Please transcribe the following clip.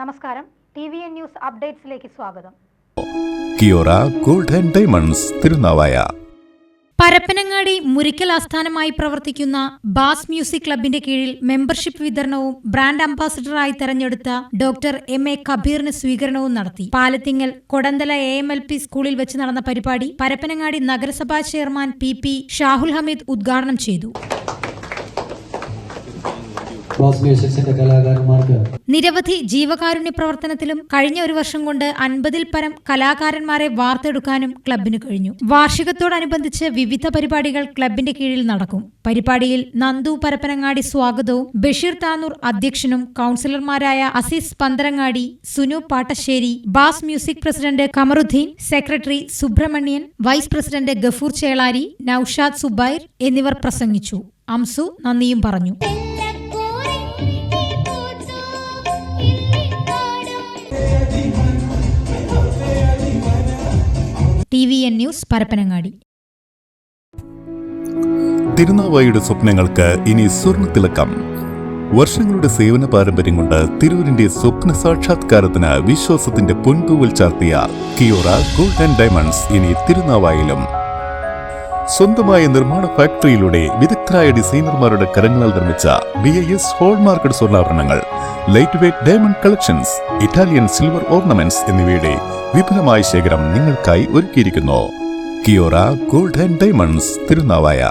നമസ്കാരം. T V N news അപ്ഡേറ്റ്സിലേക്ക് സ്വാഗതം. Kiora gold and diamonds Tirunavaya. Parappanangadi Murikkal ആസ്ഥാനമായി പ്രവർത്തിക്കുന്ന ബാസ് മ്യൂസിക് ക്ലബിന്റെ കീഴിൽ മെമ്പർഷിപ്പ് വിതരണവും ബ്രാൻഡ് അംബാസിഡറായി തെരഞ്ഞെടുത്ത ഡോക്ടർ എം എ കബീറിന് സ്വീകരണവും നടത്തി. Palathingal Kodanthala A M L P school വെച്ച് നടന്ന പരിപാടി പരപ്പനങ്ങാടി നഗരസഭാ chairman P P Shahul Hameed ഉദ്ഘാടനം ചെയ്തു. നിരവധി ജീവകാരുണ്യ പ്രവർത്തനത്തിലും കഴിഞ്ഞ ഒരു വർഷം കൊണ്ട് അൻപതിൽ പരം കലാകാരന്മാരെ വാർത്തെടുക്കാനും ക്ലബിന് കഴിഞ്ഞു. വാർഷികത്തോടനുബന്ധിച്ച് വിവിധ പരിപാടികൾ ക്ലബിന്റെ കീഴിൽ നടക്കും. പരിപാടിയിൽ നന്ദു പരപ്പനങ്ങാടി സ്വാഗതവും ബഷീർ താനൂർ അധ്യക്ഷനും കൌൺസിലർമാരായ Azeez Pantharangadi Sunu Pattasseri bass music president Kamaruddin secretary Subramanian vice president Gafoor Chelari Noushad Zubair എന്നിവർ പ്രസംഗിച്ചു. അംസു നന്ദിയും പറഞ്ഞു. T V N news Parappanangadi. തിരുനാവായയുടെ സ്വപ്നങ്ങൾക്ക് ഇനി സ്വർണ തിളക്കം. വർഷങ്ങളുടെ സേവന പാരമ്പര്യം കൊണ്ട് തിരൂരിന്റെ സ്വപ്ന സാക്ഷാത്കാരത്തിന് വിശ്വാസത്തിന്റെ പൊൻതൂവൽ ചാർത്തിയ കിയോറ ഗോൾഡ് ആൻഡ് ഡയമണ്ട്സ് ഇനി തിരുനാവായിലും. സ്വന്തമായ നിർമ്മാണ ഫാക്ടറിയിലൂടെ വിദഗ്ധരായ ഡിസൈനർമാരുടെ കരങ്ങളാൽ നിർമ്മിച്ച B I S hallmarked സ്വർണാഭരണങ്ങൾ light weight diamond collections Italian silver ornaments എന്നിവയുടെ വിപുലമായ ശേഖരം നിങ്ങൾക്കായി ഒരുക്കിയിരിക്കുന്നു. Kiora gold and diamonds Tirunavaya.